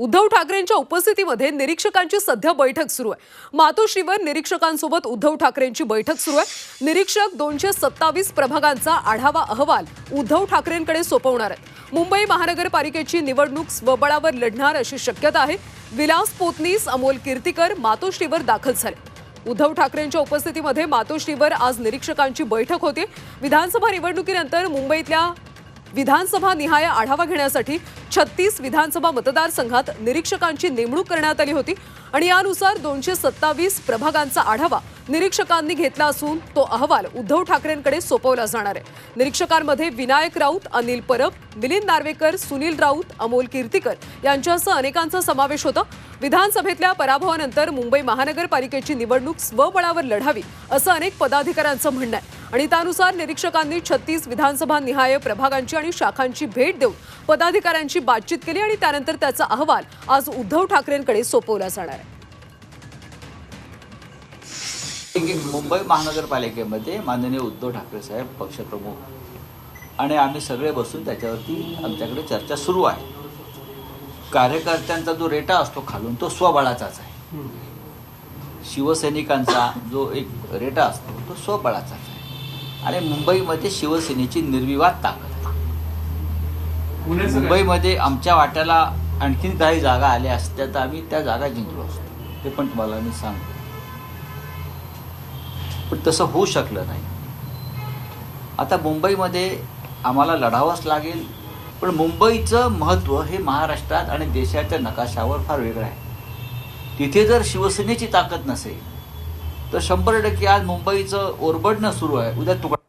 उद्धव ठाकरेंच्या उपस्थितीमध्ये निरीक्षकांची सध्या बैठक सुरू आहे. मातोश्रीवर निरीक्षकांसोबत उद्धव ठाकरेंची बैठक सुरू आहे. निरीक्षक दोनशे सत्तावीस प्रभागांचा आढावा अहवाल उद्धव ठाकरेंकडे सोपवणार आहेत. मुंबई महानगरपालिकेची निवडणूक स्वबळावर लढणार अशी शक्यता आहे. विलास पोतनीस अमोल कीर्तीकर मातोश्रीवर दाखल झाले. उद्धव ठाकरेंच्या उपस्थितीमध्ये मातोश्रीवर आज निरीक्षकांची बैठक होती. विधानसभा निवडणुकीनंतर मुंबईतल्या विधानसभा निहाय आढावा घेण्यासाठी छत्तीस विधानसभा मतदारसंघात निरीक्षकांची नेमणूक करण्यात आली होती आणि यानुसार दोनशे सत्तावीस प्रभागांचा आढावा निरीक्षकांनी घेतला असून तो अहवाल उद्धव ठाकरेंकडे सोपवला जाणार आहे. निरीक्षकांमध्ये विनायक राऊत अनिल परब मिलिंद नार्वेकर सुनील राऊत अमोल कीर्तीकर यांच्यासह अनेकांचा समावेश होता. विधानसभेतल्या पराभवानंतर मुंबई महानगरपालिकेची निवडणूक स्वबळावर लढावी असं अनेक पदाधिकाऱ्यांचं म्हणणं आहे. आणि त्यानुसार निरीक्षकांनी छत्तीस विधानसभा निहाय प्रभागांची आणि शाखांची भेट देऊन पदाधिकाऱ्यांची बातचीत केली आणि त्यानंतर त्याचा अहवाल आज उद्धव ठाकरेंकडे सोपवला जाणार आहे. मुंबई महानगरपालिकेमध्ये माननीय उद्धव ठाकरे साहेब पक्षप्रमुख. आणि आम्ही सगळे बसून त्याच्यावरती आमच्याकडे चर्चा सुरू आहे. कार्यकर्त्यांचा जो रेटा असतो खालून तो स्वबळाचाच आहे. शिवसैनिकांचा जो एक रेटा असतो तो स्वबळाचाच आहे. आणि मुंबईमध्ये शिवसेनेची निर्विवाद ताकद आहे. मुंबईमध्ये आमच्या वाट्याला आणखीन काही जागा आल्या असत्या तर आम्ही त्या जागा जिंकलो असतो. ते पण तुम्हाला मी सांगतो. पण तसं होऊ शकलं नाही. आता मुंबईमध्ये आम्हाला लढावाच लागेल पण मुंबईचं महत्त्व हे महाराष्ट्रात आणि देशाच्या नकाशावर फार वेगळं आहे. तिथे जर शिवसेनेची ताकद नसेल तर शंभर टक्के आज मुंबईचं ओरबडणं सुरू आहे. उद्या तुकडा